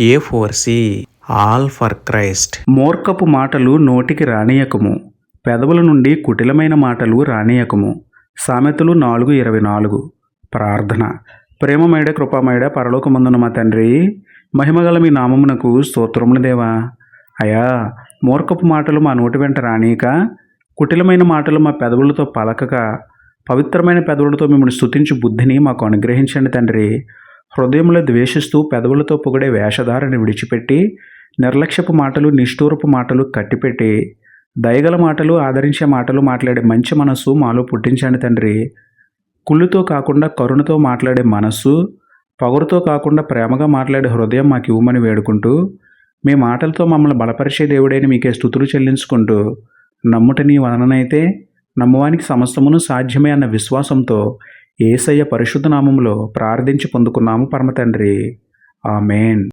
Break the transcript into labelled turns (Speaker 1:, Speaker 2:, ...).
Speaker 1: A for C? All for Christ. మూర్ఖపు మాటలు నోటికి రానియకము. పెదవుల నుండి కుటిలమైన మాటలు రానియకము. సామెతలు నాలుగు ఇరవై నాలుగు. ప్రార్థన. ప్రేమమేడ కృపామేడ పరలోకమందున మా తండ్రి మహిమగల మీ నామమునకు స్తోత్రములు దేవా. అయా మూర్ఖపు మాటలు మా నోటి వెంట రానీక కుటిలమైన మాటలు మా పెదవులతో పలకక పవిత్రమైన పెదవులతో మిమ్మల్ని స్థుతించు బుద్ధిని మాకు అనుగ్రహించండి తండ్రి. హృదయంలో ద్వేషిస్తూ పెదవులతో పొగిడే వేషధారని విడిచిపెట్టి నిర్లక్ష్యపు మాటలు నిష్ఠూరపు మాటలు కట్టిపెట్టి దయగల మాటలు ఆదరించే మాటలు మాట్లాడే మంచి మనస్సు మాలో పుట్టించండి తండ్రి. కుళ్ళుతో కాకుండా కరుణతో మాట్లాడే మనస్సు పొగరుతో కాకుండా ప్రేమగా మాట్లాడే హృదయం మాకు ఇవ్వమని వేడుకుంటూ మీ మాటలతో మమ్మల్ని బలపరిచే దేవుడైన మీకే స్థుతులు చెల్లించుకుంటూ నమ్ముట నీ వలననైతే నమ్మవానికి సమస్తమును సాధ్యమే అన్న విశ్వాసంతో ఏసయ్య పరిశుద్ధ నామములో ప్రార్థించి పొందుకున్నాము పరమతండ్రి. ఆమెన్.